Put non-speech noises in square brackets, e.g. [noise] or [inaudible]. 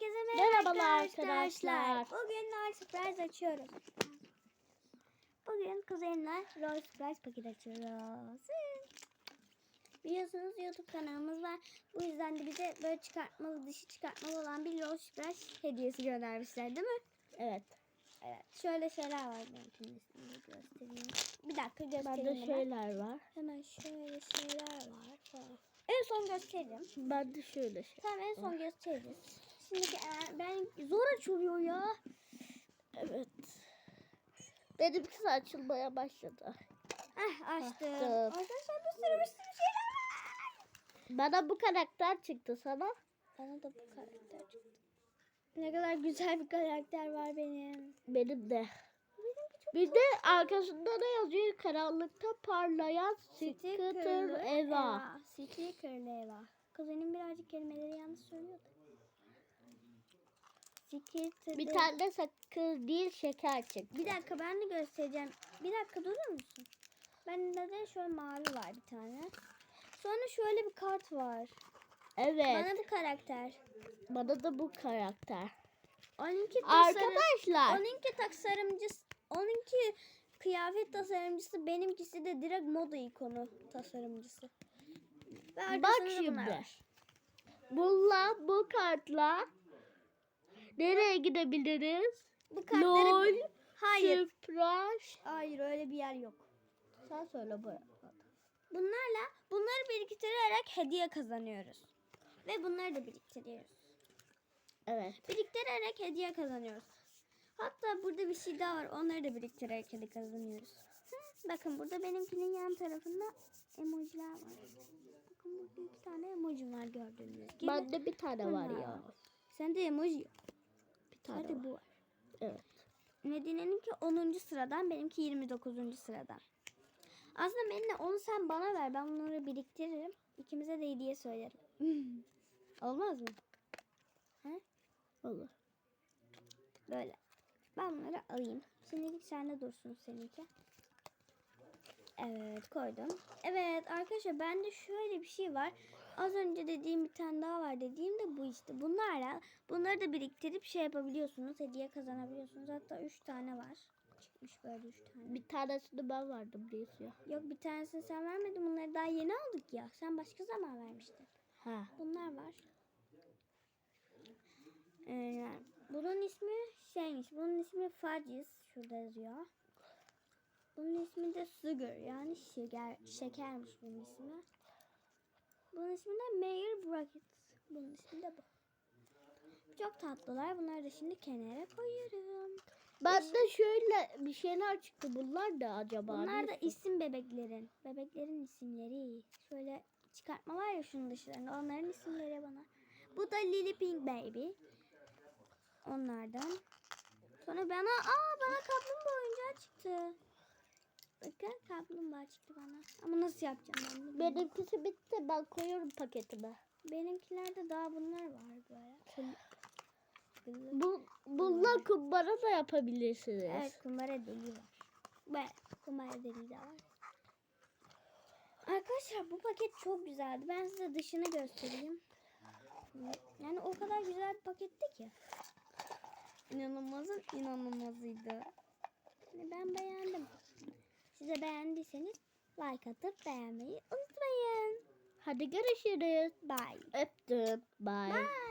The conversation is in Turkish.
Herkese merhaba Merhabalar arkadaşlar. Bugün Royal Surprise açıyoruz. Bugün kuzenimle Royal Surprise paket açıyoruz. Biliyorsunuz YouTube kanalımız var. Bu yüzden de bize böyle çıkartmalı, dışı çıkartmalı olan bir Royal Surprise hediyesi göndermişler değil mi? Evet. Evet. Şöyle şeyler var. Ben şimdi size göstereyim. Bir dakika göstereyim. Bende şeyler var. Hemen şöyle şeyler var falan. En son göstereyim. Bende şöyle şey. Tamam en son gösteririz. Şimdi e, ben zor açılıyor ya. Evet. Benimkisi açılmaya başladı. Heh açtım. Açtım. Arkadaşlar bir sürü bir sürü şeyler var. Bana bu karakter çıktı sana. Bana da bu karakter çıktı. Ne kadar güzel bir karakter var benim. Benim de. Bir de arkasında ne yazıyor? Karanlıkta parlayan Scooter Eva. Stickerlı Eva. Kuzenim birazcık kelimeleri yanlış söylüyordu. Stickerlı Bir tane de sakız değil şeker çıktı. Bir dakika ben de göstereceğim. Bir dakika durur musun? Bende de şöyle mavi var bir tane. Sonra şöyle bir kart var. Evet. Bana bir karakter. Bana da bu karakter. Onunki tasarım, Arkadaşlar. onunki tasarımcısı, onunki kıyafet tasarımcısı, benimkisi de direkt moda ikonu tasarımcısı. Bak bunlar şimdi. Bununla bu kartla nereye gidebiliriz? Bu kartları LOL, hayır. Surprise. Hayır öyle bir yer yok. Sen söyle bu. Bunlarla bunları biriktirerek hediye kazanıyoruz. Ve bunları da biriktiriyoruz. Evet. Biriktirerek hediye kazanıyoruz. Hatta burada bir şey daha var. Onları da biriktirerek hediye kazanıyoruz. Hı, Bakın burada benimkinin yan tarafında emojiler var. Bakın burada iki tane emoji var gördüğünüz gibi. Bende bir tane var ya. Sende emoji yok. Tane Sadece var. bu var. Evet. Medine'ninki 10. sıradan, benimki 29. sıradan. Aslında benimle onu sen bana ver. Ben bunları biriktiririm. İkimize de hediye söylerim. [laughs] Olmaz mı? Olur. Böyle. Ben bunları alayım. Şimdilik sende dursun seninki. Evet koydum. Evet arkadaşlar bende şöyle bir şey var. Az önce dediğim bir tane daha var dediğim de bu işte. Bunlarla bunları da biriktirip şey yapabiliyorsunuz. Hediye kazanabiliyorsunuz. Hatta 3 tane var. Çıkmış böyle 3 tane. Bir tanesinde ben vardım diyorsun ya. Yok bir tanesini sen vermedin. Bunları daha yeni aldık ya. Sen başka zaman vermiştin. Ha. Bunlar var. Ee, bunun ismi şeymiş. Bunun ismi Fudges. Şurada yazıyor. Bunun ismi de Sugar. Yani şeker, şekermiş bunun ismi. Bunun ismi de Mayor Bracket. Bunun ismi de bu. Çok tatlılar. Bunları da şimdi kenara koyuyorum. Bende şöyle bir şeyler çıktı. Bunlar da acaba? Bunlar da isim bebeklerin. Bebeklerin isimleri. Şöyle çıkartma var ya şunun dışlarında. Onların isimleri bana. Bu da Lily Pink Baby. Onlardan. Sonra bana aa bana kaplumbağa oyuncağı çıktı. Bakın kaplumbağa çıktı bana. Ama nasıl yapacağım ben bunu? Benimkisi bitti. Ben koyuyorum paketime. Benimkilerde daha bunlar var böyle. Bu, bunlar kumbara da yapabilirsiniz. Evet kumbara deliği var. Böyle kumbara deliği de var. Arkadaşlar bu paket çok güzeldi. Ben size dışını göstereyim. Yani o kadar güzel bir paketti ki. İnanılmazın inanılmazıydı. Yani ben beğendim. Size beğendiyseniz like atıp beğenmeyi unutmayın. Hadi görüşürüz. Bye. Öptüm. Bye. Bye.